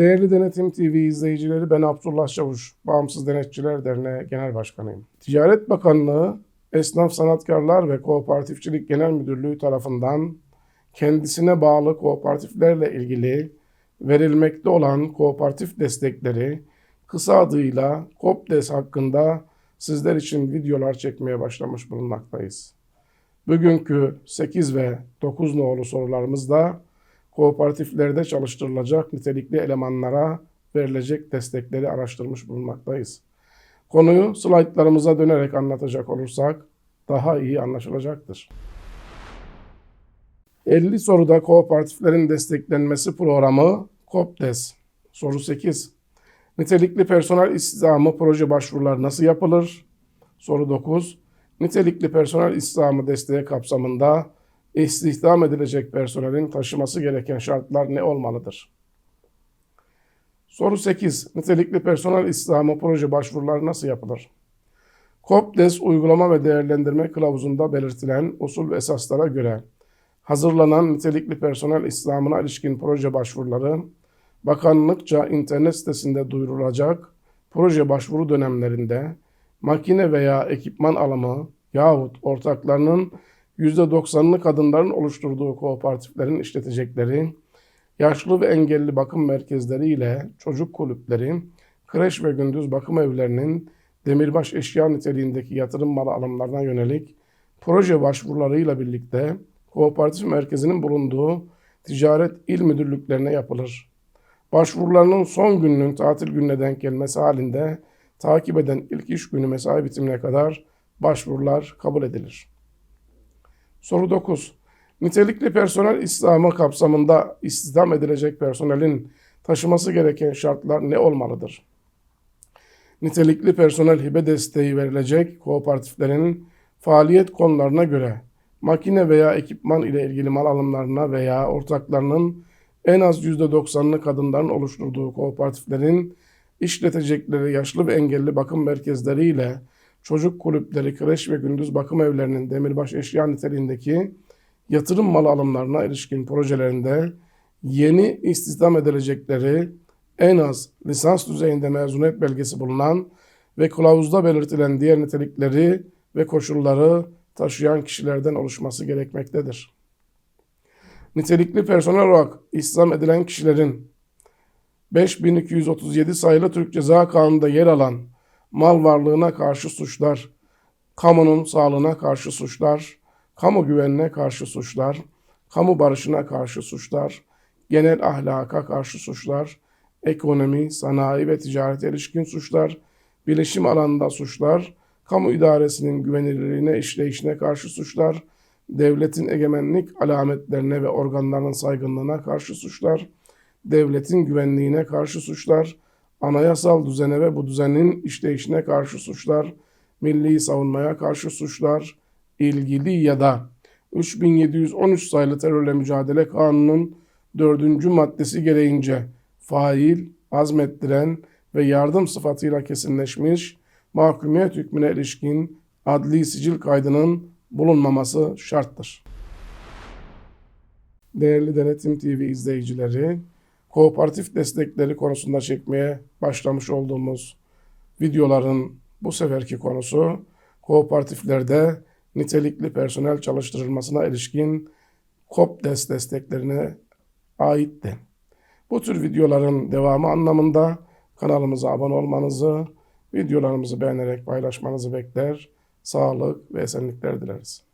Değerli Denetim TV izleyicileri ben Abdullah Çavuş, Bağımsız Denetçiler Derneği Genel Başkanıyım. Ticaret Bakanlığı, Esnaf Sanatkarlar ve Kooperatifçilik Genel Müdürlüğü tarafından kendisine bağlı kooperatiflerle ilgili verilmekte olan kooperatif destekleri kısa adıyla KOPDES hakkında sizler için videolar çekmeye başlamış bulunmaktayız. Bugünkü 8 ve 9 nolu sorularımızda kooperatiflerde çalıştırılacak nitelikli elemanlara verilecek destekleri araştırmış bulunmaktayız. Konuyu slaytlarımıza dönerek anlatacak olursak daha iyi anlaşılacaktır. 50 soruda kooperatiflerin desteklenmesi programı KOPDES. Soru 8. Nitelikli personel istihdamı proje başvurular nasıl yapılır? Soru 9. Nitelikli personel istihdamı desteği kapsamında istihdam edilecek personelin taşıması gereken şartlar ne olmalıdır? Soru 8. Nitelikli personel istihdamı proje başvuruları nasıl yapılır? KOPDES uygulama ve değerlendirme kılavuzunda belirtilen usul ve esaslara göre hazırlanan nitelikli personel istihdamına ilişkin proje başvuruları bakanlıkça internet sitesinde duyurulacak proje başvuru dönemlerinde makine veya ekipman alımı yahut ortaklarının %90'ını kadınların oluşturduğu kooperatiflerin işletecekleri, yaşlı ve engelli bakım merkezleri ile çocuk kulüpleri, kreş ve gündüz bakım evlerinin demirbaş eşya niteliğindeki yatırım malı alımlarına yönelik proje başvurularıyla birlikte kooperatif merkezinin bulunduğu ticaret il müdürlüklerine yapılır. Başvurularının son gününün tatil gününe denk gelmesi halinde takip eden ilk iş günü mesai bitimine kadar başvurular kabul edilir. Soru 9. Nitelikli personel istihdamı kapsamında istihdam edilecek personelin taşıması gereken şartlar ne olmalıdır? Nitelikli personel hibe desteği verilecek kooperatiflerin faaliyet konularına göre makine veya ekipman ile ilgili mal alımlarına veya ortaklarının en az %90'ını kadınların oluşturduğu kooperatiflerin işletecekleri yaşlı ve engelli bakım merkezleri ile çocuk kulüpleri, kreş ve gündüz bakım evlerinin demirbaş eşya niteliğindeki yatırım mal alımlarına ilişkin projelerinde yeni istihdam edilecekleri en az lisans düzeyinde mezuniyet belgesi bulunan ve kılavuzda belirtilen diğer nitelikleri ve koşulları taşıyan kişilerden oluşması gerekmektedir. Nitelikli personel olarak istihdam edilen kişilerin 5237 sayılı Türk Ceza Kanunu'nda yer alan mal varlığına karşı suçlar, kamunun sağlığına karşı suçlar, kamu güvenine karşı suçlar, kamu barışına karşı suçlar, genel ahlaka karşı suçlar, ekonomi, sanayi ve ticarete ilişkin suçlar, bilişim alanında suçlar, kamu idaresinin güvenilirliğine, işleyişine karşı suçlar, devletin egemenlik alametlerine ve organlarının saygınlığına karşı suçlar, devletin güvenliğine karşı suçlar, anayasal düzene ve bu düzenin işleyişine karşı suçlar, milli savunmaya karşı suçlar, ilgili ya da 3713 sayılı terörle mücadele kanunun dördüncü maddesi gereğince fail, azmettiren ve yardım sıfatıyla kesinleşmiş mahkumiyet hükmüne ilişkin adli sicil kaydının bulunmaması şarttır. Değerli Denetim TV izleyicileri, kooperatif destekleri konusunda çekmeye başlamış olduğumuz videoların bu seferki konusu kooperatiflerde nitelikli personel çalıştırılmasına ilişkin KOPDES desteklerine aitti. Bu tür videoların devamı anlamında kanalımıza abone olmanızı, videolarımızı beğenerek paylaşmanızı bekler, sağlık ve esenlikler dileriz.